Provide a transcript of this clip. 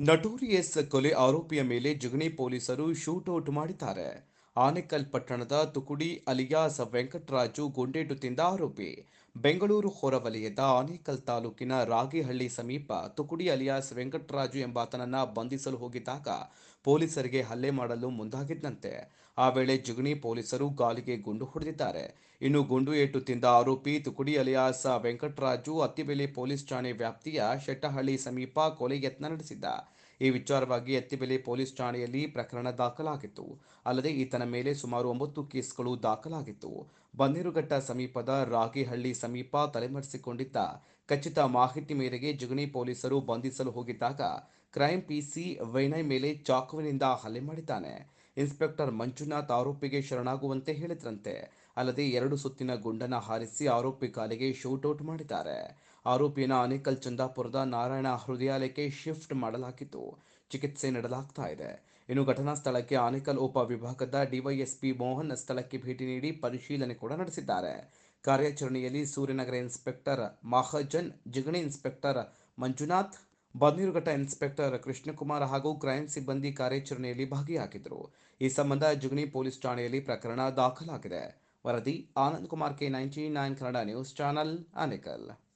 Notorious ಕೊಲೆ ಆರೋಪಿಯ ಮೇಲೆ ಜುಗ್ನಿ ಪೊಲೀಸರು ಶೂಟೌಟ್ ಮಾಡಿದ್ದಾರೆ. ಆನೇಕಲ್ ಪಟ್ಟಣದ ತುಕುಡಿ ಅಲಿಯಾಸ್ ವೆಂಕಟರಾಜು ಗುಂಡೇಟು ತಿಂದ ಆರೋಪಿ. ಬೆಂಗಳೂರು ಹೊರವಲಯದ ಆನೇಕಲ್ ತಾಲೂಕಿನ ರಾಗಿಹಳ್ಳಿ ಸಮೀಪ ತುಕುಡಿ ಅಲಿಯಾಸ್ ವೆಂಕಟರಾಜು ಎಂಬಾತನನ್ನ ಬಂಧಿಸಲು ಹೋಗಿದ್ದಾಗ ಪೊಲೀಸರಿಗೆ ಹಲ್ಲೆ ಮಾಡಲು ಮುಂದಾಗಿದ್ದಂತೆ. ಆ ವೇಳೆ ಜಿಗಣಿ ಪೊಲೀಸರು ಗಾಲಿಗೆ ಗುಂಡು ಹೊಡೆದಿದ್ದಾರೆ. ಇನ್ನು ಗುಂಡು ಏಟು ತಿಂದ ಆರೋಪಿ ತುಕುಡಿ ಅಲಿಯಾಸ್ ವೆಂಕಟರಾಜು ಅತ್ತಿಬೆಲೆ ಪೊಲೀಸ್ ಠಾಣೆ ವ್ಯಾಪ್ತಿಯ ಶೆಟ್ಟಹಳ್ಳಿ ಸಮೀಪ ಕೊಲೆ ಯತ್ನ ನಡೆಸಿದ್ದ. ಈ ವಿಚಾರವಾಗಿ ಎತ್ತಿಬೆಲೆ ಪೊಲೀಸ್ ಠಾಣೆಯಲ್ಲಿ ಪ್ರಕರಣ ದಾಖಲಾಗಿತ್ತು. ಅಲ್ಲದೆ ಈತನ ಮೇಲೆ ಸುಮಾರು ಒಂಬತ್ತು ಕೇಸ್ಗಳು ದಾಖಲಾಗಿತ್ತು. ಬನ್ನೇರುಘಟ್ಟ ಸಮೀಪದ ರಾಗಿಹಳ್ಳಿ ಸಮೀಪ ತಲೆಮರೆಸಿಕೊಂಡಿದ್ದ ಖಚಿತ ಮಾಹಿತಿ ಮೇರೆಗೆ ಜಿಗಣಿ ಪೊಲೀಸರು ಬಂಧಿಸಲು ಹೋಗಿದ್ದಾಗ ಕ್ರೈಂ ಪಿಸಿ ವೈನಯ್ ಮೇಲೆ ಚಾಕುವಿನಿಂದ ಹಲ್ಲೆ ಮಾಡಿದ್ದಾನೆ. ಇನ್ಸ್ಪೆಕ್ಟರ್ ಮಂಜುನಾಥ್ ಆರೋಪಿಗೆ ಶರಣಾಗುವಂತೆ ಹೇಳಿದ್ರಂತೆ. ಅಲ್ಲದೆ ಎರಡು ಸುತ್ತಿನ ಗುಂಡನ ಹಾರಿಸಿ ಆರೋಪಿ ಕಾಲಿಗೆ ಶೂಟೌಟ್ ಮಾಡಿದ್ದಾರೆ. ಆರೋಪಿಯನ್ನು ಆನೇಕಲ್ ಚಂದಾಪುರದ ನಾರಾಯಣ ಹೃದಯಾಲಯಕ್ಕೆ ಶಿಫ್ಟ್ ಮಾಡಲಾಗಿದ್ದು, ಚಿಕಿತ್ಸೆ ನೀಡಲಾಗ್ತಾ ಇದೆ. ಇನ್ನು ಘಟನಾ ಸ್ಥಳಕ್ಕೆ ಆನೇಕಲ್ ಉಪ ವಿಭಾಗದ ಡಿವೈಎಸ್ಪಿ ಮೋಹನ್ ಸ್ಥಳಕ್ಕೆ ಭೇಟಿ ನೀಡಿ ಪರಿಶೀಲನೆ ಕೂಡ ನಡೆಸಿದ್ದಾರೆ. ಕಾರ್ಯಾಚರಣೆಯಲ್ಲಿ Suryanagar inspector Mahajan, Jigani inspector Manjunath Bannerghatta inspector Krishnakumar ಹಾಗೂ ಕ್ರೈಮ್ ಸಿಬ್ಬಂದಿ ಕಾರ್ಯಾಚರಣೆಯಲ್ಲಿ ಭಾಗಿಯಾಗಿದ್ದರು. ಈ ಸಂಬಂಧ ಜುಗ್ನಿ ಪೊಲೀಸ್ ಠಾಣೆಯಲ್ಲಿ ಪ್ರಕರಣ ದಾಖಲಾಗಿದೆ. ವರದಿ Anand Kumar K ninety nine Kannada news channel, Anekal.